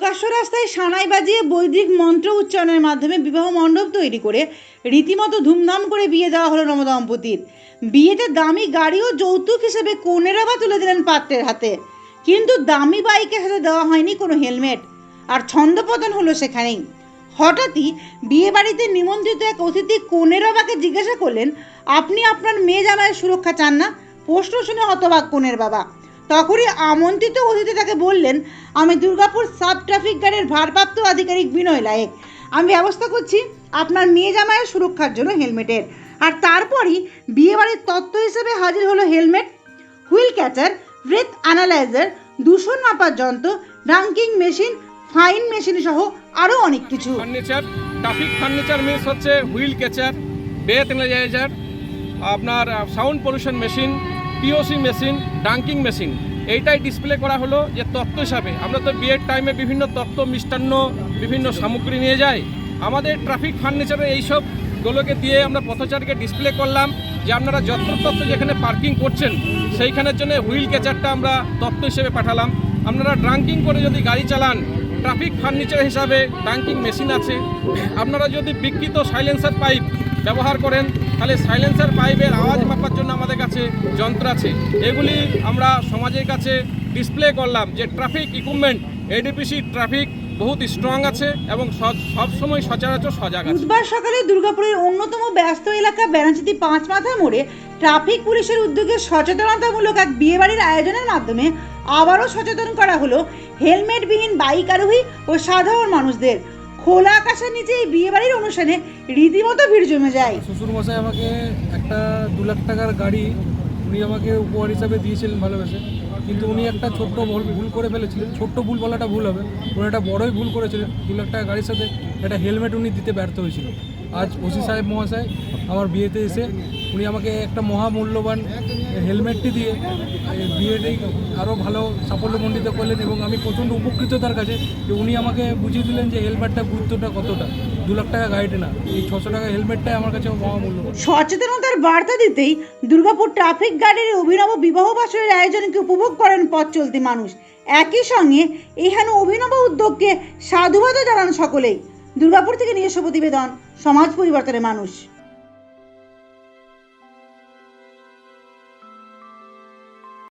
প্রকাশ্য রাস্তায় সানাই বাজিয়ে বৈদিক মন্ত্র উচ্চারণের মাধ্যমে বিবাহ মণ্ডপ তৈরি করে রীতিমতো ধুমধাম করে বিয়ে দেওয়া হলো নবদম্পতির। বিয়েতে দামি গাড়ি ও যৌতুক হিসেবে কনেরা বা তুলে দিলেন পাত্রের হাতে। কিন্তু দামি বাইকের হাতে দেওয়া হয়নি কোনো হেলমেট। আর ছন্দপতন হলো সেখানেই। হঠাৎই বিয়ে বাড়িতে নিমন্ত্রিত এক অতিথি কনের বাবাকে জিজ্ঞাসা করলেন, আপনি আপনার মেয়ে জামাইয়ের সুরক্ষা চান না? প্রশ্ন শুনে হতবাক কনের বাবা। তখনই আমন্ত্রিত অতিথি তাকে বললেন, আমি দুর্গাপুর সাব ট্রাফিক গার্ডের ভারপ্রাপ্ত আধিকারিক বিনয় লায়েক। আমি ব্যবস্থা করছি আপনার মেয়ে জামাইয়ের সুরক্ষার জন্য হেলমেটের। আর তারপরই বিয়েবাড়ির তত্ত্ব হিসেবে হাজির হলো helmet, wheel catcher, breath analyzer, দূষণ মাপার যন্ত্র রাঙ্কিং মেশিন, ফাইন মেশিন সহ আরও অনেক কিছু। ফার্নিচার, ট্রাফিক ফার্নিচার মিনস হচ্ছে হুইল ক্যাচার বেথ এনালাইজার আপনার sound pollution machine POC machine dunking machine এইটাই ডিসপ্লে করা হলো যে তত্ত্ব হিসাবে। আমরা তো বিয়ের টাইমে বিভিন্ন তত্ত্ব, মিষ্টান্ন, বিভিন্ন সামগ্রী নিয়ে যাই। আমাদের ট্রাফিক ফার্নিচারের এইসব গুলোকে দিয়ে আমরা পথচারীকে ডিসপ্লে করলাম যে আপনারা যত্রতত্ত্ব যেখানে পার্কিং করছেন, সেইখানের জন্য হুইল ক্যাচারটা আমরা তত্ত্ব হিসেবে পাঠালাম। আপনারা ড্রাঙ্কিং করে যদি গাড়ি চালান ট্রাফিক ফার্নিচার হিসাবে ডাঙ্কিং মেশিন আছে। আপনারা যদি বিকৃত সাইলেন্সার পাইপ ব্যবহার করেন তাহলে সাইলেন্সার পাইপের আওয়াজ মাপার জন্য আমাদের কাছে যন্ত্র আছে। এগুলি আমরা সমাজের কাছে ডিসপ্লে করলাম যে ট্রাফিক ইকুইপমেন্ট এডিপিসি ট্রাফিক বহুত স্ট্রং আছে এবং সব- সবসময় সচরাচর সজাগ আছে। বুধবার সকালে দুর্গাপুরের অন্যতম ব্যস্ত এলাকা বেনাচিতি পাঁচ মাথা মোড়ে ট্রাফিক পুলিশের উদ্যোগে সচেতনতামূলক এক বিয়েবাড়ির আয়োজনের মাধ্যমে আবারও সচেতন করা হলো হেলমেটবিহীন বাইক আরোহী ও সাধারণ মানুষদের। খোলা আকাশের নিচে এই বিয়েবাড়ির অনুষ্ঠানে রীতিমতো ভিড় জমে যায়। শ্বশুর মশাই আমাকে একটা দু লাখ টাকার গাড়ি উনি আমাকে উপহার হিসাবে দিয়েছিলেন ভালোবেসে। কিন্তু উনি একটা ছোট্ট ভুল ভুল করে ফেলেছিলেন। ছোট্ট ভুল বলাটা ভুল হবে। উনি একটা বড়ই ভুল করেছিলেন। দু লাখ টাকা গাড়ির সাথে একটা হেলমেট উনি দিতে ব্যর্থ হয়েছিল আজ ওসি সাহেব মহাশয় আমার বিয়েতে এসে উনি আমাকে একটা মহামূল্যবান হেলমেটটি দিয়ে বিয়েটি আরও ভালো সাফল্যমণ্ডিত করলেন এবং আমি প্রচণ্ড উপকৃত তার কাছে যে উনি আমাকে বুঝিয়ে দিলেন যে হেলমেটটা গুরুত্বটা কতটা। দু লাখ টাকা গাড়িটা না, এই ছশো টাকা হেলমেটটাই আমার কাছে মহামূল্যবান। সচেতনতার বার্তা দিতেই দুর্গাপুর ট্রাফিক গার্ডের অভিনব বিবাহ বাসরের আয়োজনকে উপভোগ করেন পথ চলতি মানুষ। একই সঙ্গে এহেন অভিনব উদ্যোগকে সাধুবাদও জানান সকলেই। দুর্গাপুর থেকে নিজস্ব প্রতিবেদন। সমাজ পরিবর্তনের মানুষ।